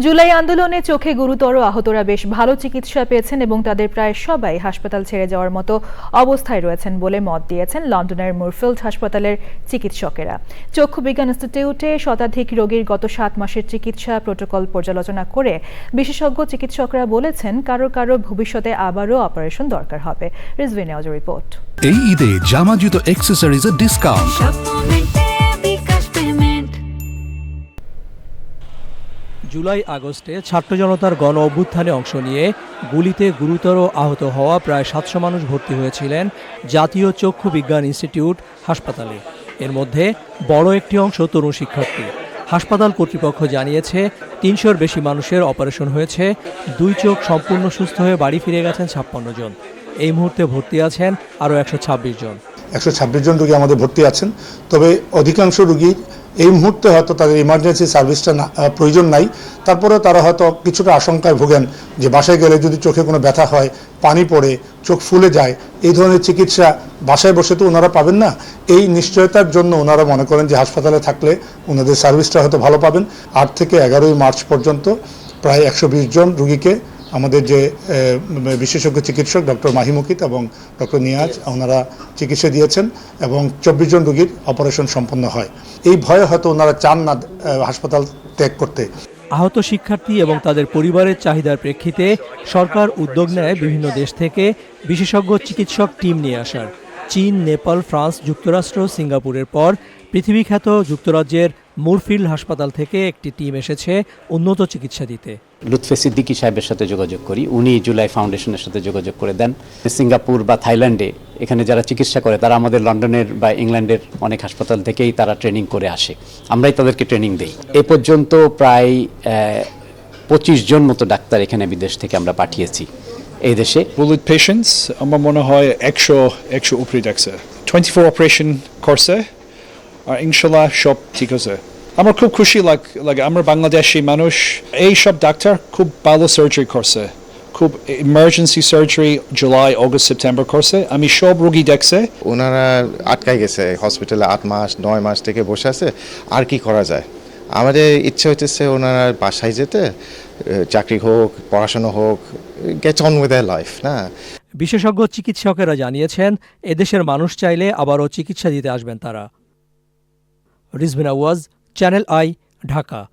জুলাই আন্দোলনে চোখে গুরুতর আহতরা বেশ ভালো চিকিৎসা পেয়েছেন এবং তাদের প্রায় সবাই হাসপাতাল ছেড়ে যাওয়ার মতো অবস্থায় রয়েছেন বলে মত দিয়েছেন লন্ডনের মুরফিল্ড হাসপাতালের চিকিৎসকেরা। চক্ষু বিজ্ঞান ইনস্টিটিউটে শতাধিক রোগীর গত সাত মাসের চিকিৎসা প্রোটোকল পর্যালোচনা করে বিশেষজ্ঞ চিকিৎসকরা বলেছেন কারও কারও ভবিষ্যতে আবারও অপারেশন দরকার হবে। রিজভি নেওয়াজ রিপোর্ট। এই ঈদে জামা জুতো অ্যাক্সেসরিজের ডিসকাউন্ট জুলাই আগস্টে ছাত্র জনতার গণ অভ্যুত্থানে অংশ নিয়ে গুলিতে গুরুতর আহত হওয়া প্রায় সাতশো মানুষ ভর্তি হয়েছিলেন জাতীয় চক্ষু বিজ্ঞান ইনস্টিটিউট হাসপাতালে। এর মধ্যে বড় একটি অংশ তরুণ শিক্ষার্থী। হাসপাতাল কর্তৃপক্ষ জানিয়েছে, তিনশোর বেশি মানুষের অপারেশন হয়েছে, দুই চোখ সম্পূর্ণ সুস্থ হয়ে বাড়ি ফিরে গেছেন ছাপ্পান্ন জন। এই মুহূর্তে ভর্তি আছেন আরও একশো ছাব্বিশ জন। একশো ছাব্বিশ জন রুগী আমাদের ভর্তি আছেন, তবে অধিকাংশ রুগীর এই মুহূর্তে হয়তো তাদের ইমার্জেন্সি সার্ভিসটা প্রয়োজন নাই। তারপরেও তারা হয়তো কিছুটা আশঙ্কায় ভোগেন যে বাসায় গেলে যদি চোখে কোনো ব্যথা হয়, পানি পড়ে, চোখ ফুলে যায়, এই ধরনের চিকিৎসা বাসায় বসে তো ওনারা পাবেন না। এই নিশ্চয়তার জন্য ওনারা মনে করেন যে হাসপাতালে থাকলে ওনাদের সার্ভিসটা হয়তো ভালো পাবেন। আট থেকে এগারোই মার্চ পর্যন্ত প্রায় একশো বিশ জন রুগীকে আমাদের যে বিশেষজ্ঞ চিকিৎসক ডক্টর মাহিমুকিত এবং ডক্টর নিয়াজ ওনারা চিকিৎসা দিয়েছেন এবং চব্বিশ জন রোগীর অপারেশন সম্পন্ন হয়। এই ভয়ে হয়তো ওনারা চান না হাসপাতাল ত্যাগ করতে। আহত শিক্ষার্থী এবং তাদের পরিবারের চাহিদার প্রেক্ষিতে সরকার উদ্যোগ নেয় বিভিন্ন দেশ থেকে বিশেষজ্ঞ চিকিৎসক টিম নিয়ে আসার। চীন, নেপাল, ফ্রান্স, যুক্তরাষ্ট্র, সিঙ্গাপুরের পর পৃথিবীখ্যাত যুক্তরাজ্যের মুরফিল্ড হাসপাতাল থেকে একটি টিম এসেছে উন্নত চিকিৎসা দিতে। লুৎফে সিদ্দিকী সাহেবের সাথে যোগাযোগ করি। উনি জুলাই ফাউন্ডেশনের সাথে যোগাযোগ করে দেন সিঙ্গাপুর বা থাইল্যান্ডে এখানে যারা চিকিৎসা করে, তারা আমাদের লন্ডনের বা ইংল্যান্ডের অনেক হাসপাতাল থেকেই তারা ট্রেনিং করে আসে। আমরাই তাদেরকে ট্রেনিং দেই। এ পর্যন্ত প্রায় পঁচিশ জন মতো ডাক্তার এখানে বিদেশ থেকে আমরা পাঠিয়েছি। এই দেশে বুলেট পেশেন্টস আমার মনে হয় একশো একশো উপরে দেখছে টোয়েন্টি ফোর অপারেশন করছে আর ইনশাল্লাহ সব ঠিক আছে আমার খুব খুশি লাগ লাগে আমরা বাংলাদেশি মানুষ এই সব ডাক্তার খুব ভালো সার্জারি করছে খুব emergency surgery July August September করছে আমি সব রোগী দেখছে ওনারা আটকাই গেছে হসপিটালে আট মাস নয় মাস থেকে বসে আছে আর কি করা যায় আমাদের ইচ্ছে হইতেছে ওনারা বাসায় যেতে চাকরি হোক, পড়াশোনা হোক গেট অন উইথ লাইফ না? বিশেষজ্ঞ চিকিৎসকেরা জানিয়েছেন, এদেশের মানুষ চাইলে আবারও চিকিৎসা দিতে আসবেন তারা। Rizvi Nawaz Channel I, Dhaka.